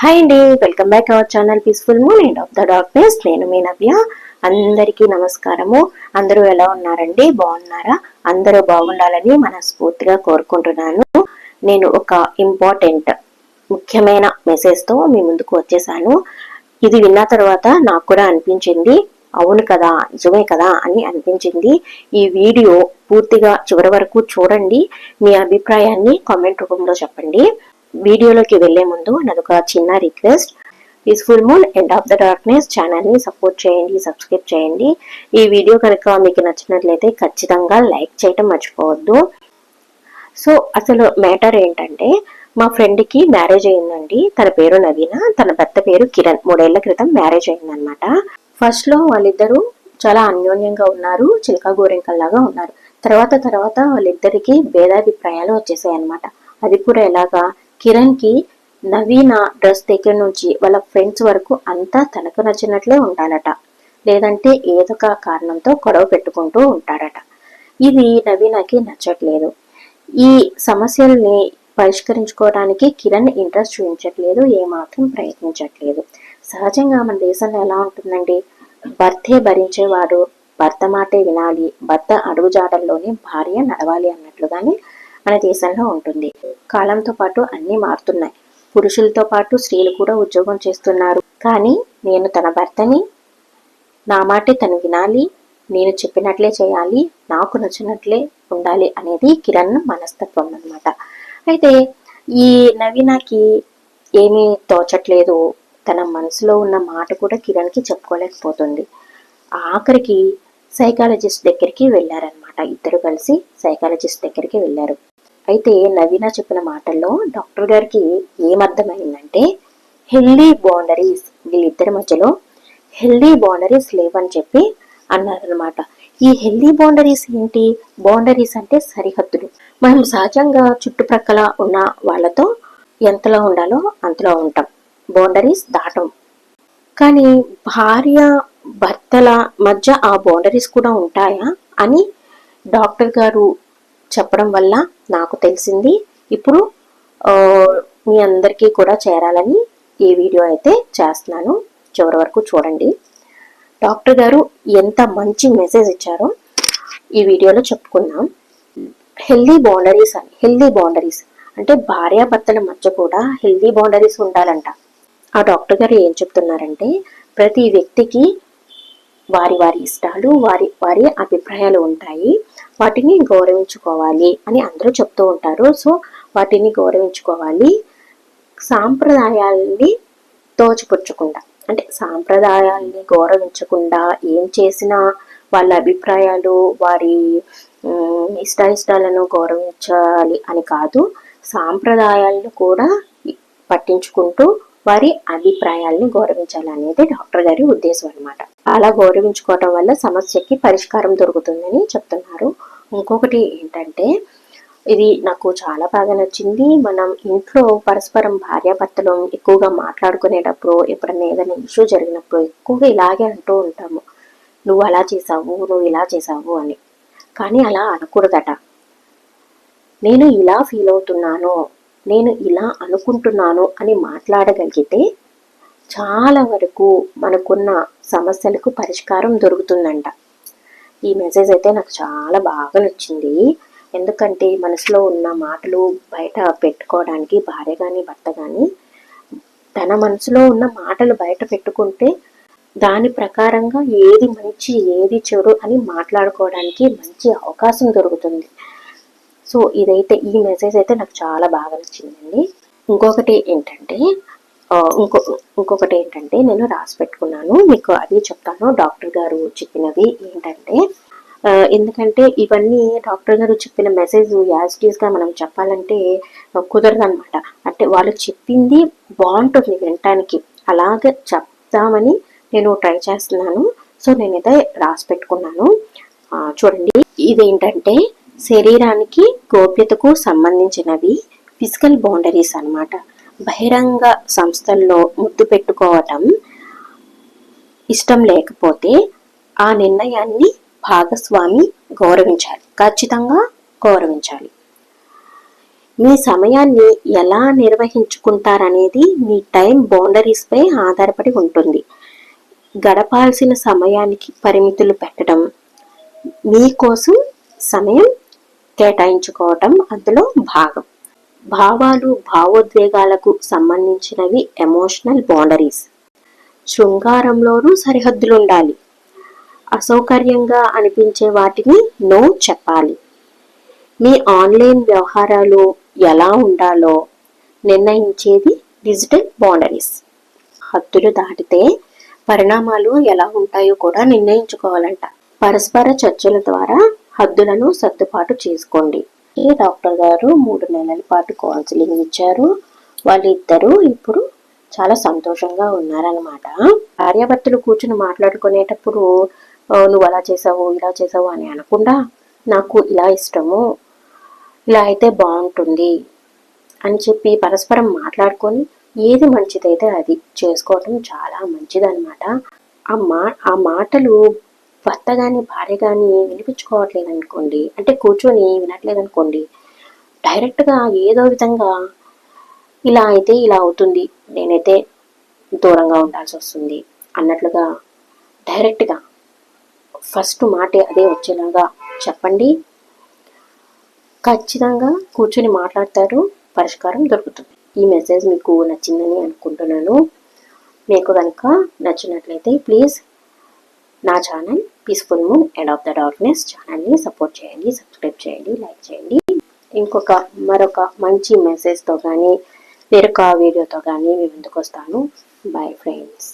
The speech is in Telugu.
హాయ్ అండి welcome back our channel peaceful moon and of the darkness నేను మీ నవ్య. అందరికీ నమస్కారము. అందరూ ఎలా ఉన్నారండి? బాగున్నారా? అందరూ బాగుండాలని మనస్ఫూర్తిగా కోరుకుంటున్నాను. నేను ఒక ఇంపార్టెంట్ ముఖ్యమైన మెసేజ్తో మీ ముందుకు వచ్చేసాను. ఇది విన్న తర్వాత నాకు కూడా అనిపించింది అవును కదా నిజమే కదా అని అనిపించింది. ఈ వీడియో పూర్తిగా చివరి వరకు చూడండి. మీ అభిప్రాయాన్ని కామెంట్ రూపంలో చెప్పండి. వీడియోలోకి వెళ్ళే ముందు నాదొక చిన్న request. Peaceful moon end of the darkness ఛానల్ని సపోర్ట్ చేయండి సబ్స్క్రైబ్ చేయండి. ఈ వీడియో కనుక మీకు నచ్చినట్లయితే ఖచ్చితంగా లైక్ చేయటం మర్చిపోవద్దు. సో అసలు మ్యాటర్ ఏంటంటే మా ఫ్రెండ్కి మ్యారేజ్ అయిందండి. తన పేరు నవీన తన భర్త పేరు కిరణ్. మూడేళ్ళ క్రితం మ్యారేజ్ అయిందనమాట ఫస్ట్లో వాళ్ళిద్దరూ చాలా అన్యోన్యంగా ఉన్నారు చిలక గోరింకల్లాగా ఉన్నారు. తర్వాత తర్వాత వాళ్ళిద్దరికి భేదాభిప్రాయాలు వచ్చేసాయి అనమాట అది కూడా ఎలాగా? కిరణ్కి నవీన డ్రెస్ దగ్గర నుంచి వాళ్ళ ఫ్రెండ్స్ వరకు అంతా తనకు నచ్చినట్లే ఉండాలట. లేదంటే ఏదో ఒక కారణంతో గొడవ పెట్టుకుంటూ ఉంటాడట. ఇది నవీనకి నచ్చట్లేదు. ఈ సమస్యల్ని పరిష్కరించుకోవడానికి కిరణ్ ఇంట్రెస్ట్ చూపించట్లేదు ఏమాత్రం ప్రయత్నించట్లేదు. సహజంగా మన దేశంలో ఎలా ఉంటుందండి? భర్తే భరించేవాడు భర్త మాటే వినాలి భర్త అడుగుజాడల్లోనే భార్య నడవాలి అన్నట్లుగానే మన దేశంలో ఉంటుంది. కాలంతో పాటు అన్ని మారుతున్నాయి. పురుషులతో పాటు స్త్రీలు కూడా ఉద్యోగం చేస్తున్నారు. కానీ నేను తన భర్తని నా మాటే తను వినాలి నేను చెప్పినట్లే చేయాలి నాకు నచ్చినట్లే ఉండాలి అనేది కిరణ్ మనస్తత్వం అనమాట అయితే ఈ నవీనకి ఏమీ తోచట్లేదు. తన మనసులో ఉన్న మాట కూడా కిరణ్కి చెప్పుకోలేకపోతుంది. ఆఖరికి సైకాలజిస్ట్ దగ్గరికి వెళ్ళారనమాట ఇద్దరు కలిసి సైకాలజిస్ట్ దగ్గరికి వెళ్ళారు. అయితే నవీన చెప్పిన మాటల్లో డాక్టర్ గారికి ఏమర్థమైందంటే హెల్దీ బౌండరీస్ వీళ్ళిద్దరి మధ్యలో హెల్దీ బౌండరీస్ లేవని చెప్పి అన్నారనమాట ఈ హెల్దీ బౌండరీస్ ఏంటి? బౌండరీస్ అంటే సరిహద్దులు. మనం సహజంగా చుట్టుప్రక్కల ఉన్న వాళ్ళతో ఎంతలో ఉండాలో అంతలో ఉంటాం. బౌండరీస్ దాటం. కానీ భార్య భర్తల మధ్య ఆ బౌండరీస్ కూడా ఉంటాయా? అని డాక్టర్ గారు చెప్పడం వల్ల నాకు తెలిసింది. ఇప్పుడు మీ అందరికీ కూడా చేరాలని ఈ వీడియో అయితే చేస్తున్నాను. చివరి వరకు చూడండి. డాక్టర్ గారు ఎంత మంచి మెసేజ్ ఇచ్చారో ఈ వీడియోలో చెప్పుకుందాం. హెల్దీ బౌండరీస్ అని హెల్దీ బౌండరీస్. అంటే భార్యాభర్తల మధ్య కూడా హెల్దీ బౌండరీస్ ఉండాలంట. ఆ డాక్టర్ గారు ఏం చెప్తున్నారంటే ప్రతి వ్యక్తికి వారి వారి ఇష్టాలు వారి వారి అభిప్రాయాలు ఉంటాయి. వాటిని గౌరవించుకోవాలి అని అందరూ చెప్తూ ఉంటారు. సో వాటిని గౌరవించుకోవాలి. సాంప్రదాయాల్ని తోచిపుచ్చకుండా అంటే సాంప్రదాయాల్ని గౌరవించకుండా ఏం చేసినా వాళ్ళ అభిప్రాయాలు వారి ఇష్టాయిష్టాలను గౌరవించాలి అని కాదు సాంప్రదాయాలను కూడా పట్టించుకుంటూ వారి అభిప్రాయాల్ని గౌరవించాలి అనేది డాక్టర్ గారి ఉద్దేశం అనమాట అలా గౌరవించుకోవటం వల్ల సమస్యకి పరిష్కారం దొరుకుతుందని చెప్తున్నారు. ఇంకొకటి ఏంటంటే ఇది నాకు చాలా బాగా నచ్చింది. మనం ఇంట్లో పరస్పరం భార్యాభర్తలు ఎక్కువగా మాట్లాడుకునేటప్పుడు ఎప్పుడైనా ఏదైనా ఇష్యూ జరిగినప్పుడు ఎక్కువగా ఇలాగే అంటూ ఉంటాము. నువ్వు అలా చేసావు నువ్వు ఇలా చేసావు అని. కానీ అలా అనకూడదట. నేను ఇలా ఫీల్ అవుతున్నాను నేను ఇలా అనుకుంటున్నాను అని మాట్లాడగలిగితే చాలా వరకు మనకున్న సమస్యలకు పరిష్కారం దొరుకుతుందంట. ఈ మెసేజ్ అయితే నాకు చాలా బాగా నచ్చింది. ఎందుకంటే మనసులో ఉన్న మాటలు బయట పెట్టుకోవడానికి భార్య కానీ భర్త కానీ తన మనసులో ఉన్న మాటలు బయట పెట్టుకుంటే దాని ప్రకారంగా ఏది మంచి ఏది చెడు అని మాట్లాడుకోవడానికి మంచి అవకాశం దొరుకుతుంది. సో ఇదైతే ఈ మెసేజ్ అయితే నాకు చాలా బాగా నచ్చిందండి. ఇంకొకటి ఏంటంటే ఇంకో ఇంకొకటి ఏంటంటే నేను రాసి పెట్టుకున్నాను. మీకు అది చెప్తాను. డాక్టర్ గారు చెప్పినవి ఏంటంటే ఎందుకంటే ఇవన్నీ డాక్టర్ గారు చెప్పిన మెసేజ్ యాజిటీస్గా మనం చెప్పాలంటే కుదరదు అనమాట అంటే వాళ్ళు చెప్పింది బాగుంటుంది వినటానికి. అలాగే చెప్తామని నేను ట్రై చేస్తున్నాను. సో నేనైతే రాసి పెట్టుకున్నాను. చూడండి. ఇదేంటంటే శరీరానికి గోప్యతకు సంబంధించినవి ఫిజికల్ బౌండరీస్ అనమాట బహిరంగ సంస్థల్లో ముద్దు పెట్టుకోవటం ఇష్టం లేకపోతే ఆ నిర్ణయాన్ని భాగస్వామి గౌరవించాలి. ఖచ్చితంగా గౌరవించాలి. మీ సమయాన్ని ఎలా నిర్వహించుకుంటారనేది మీ టైం బౌండరీస్పై ఆధారపడి ఉంటుంది. గడపాల్సిన సమయానికి పరిమితులు పెట్టడం మీకోసం సమయం కేటాయించుకోవటం అందులో భాగం. భావాలు భావోద్వేగాలకు సంబంధించినవి ఎమోషనల్ బౌండరీస్ శృంగారంలోనూ సరిహద్దులు ఉండాలి అసౌకర్యంగా అనిపించే వాటిని నో చెప్పాలి. మీ ఆన్లైన్ వ్యవహారాలు ఎలా ఉండాలో నిర్ణయించేది డిజిటల్ బౌండరీస్ హద్దులు దాటితే పరిణామాలు ఎలా ఉంటాయో కూడా నిర్ణయించుకోవాలంట. పరస్పర చర్చల ద్వారా హద్దులను సర్దుబాటు చేసుకోండి. ఈ డాక్టర్ గారు మూడు నెలల పాటు కౌన్సిలింగ్ ఇచ్చారు. వాళ్ళిద్దరూ ఇప్పుడు చాలా సంతోషంగా ఉన్నారనమాట భార్యాభర్తలు కూర్చుని మాట్లాడుకునేటప్పుడు నువ్వు అలా చేసావు ఇలా చేసావు అని అనకుండా నాకు ఇలా ఇష్టము ఇలా అయితే బాగుంటుంది అని చెప్పి పరస్పరం మాట్లాడుకొని ఏది మంచిదైతే అది చేసుకోవటం చాలా మంచిదన్నమాట. ఆ మా ఆ మాటలు భర్త కానీ భార్య కానీ వినిపించుకోవట్లేదు అనుకోండి అంటే కూర్చొని వినట్లేదు అనుకోండి డైరెక్ట్గా ఏదో విధంగా ఇలా అయితే ఇలా అవుతుంది నేనైతే దూరంగా ఉండాల్సి వస్తుంది అన్నట్లుగా డైరెక్ట్గా ఫస్ట్ మాటే అదే వచ్చేలాగా చెప్పండి. ఖచ్చితంగా కూర్చొని మాట్లాడతారు పరిష్కారం దొరుకుతుంది. ఈ మెసేజ్ మీకు నచ్చిందని అనుకుంటున్నాను. మీకు కనుక నచ్చినట్లయితే ప్లీజ్ నా channel peaceful moon end of the darkness ఛానల్ని సపోర్ట్ చేయండి సబ్స్క్రైబ్ చేయండి లైక్ చేయండి. ఇంకొక మరొక మంచి మెసేజ్తో కానీ వేరొక వీడియోతో కానీ మీ ముందుకు వస్తాను. Bye friends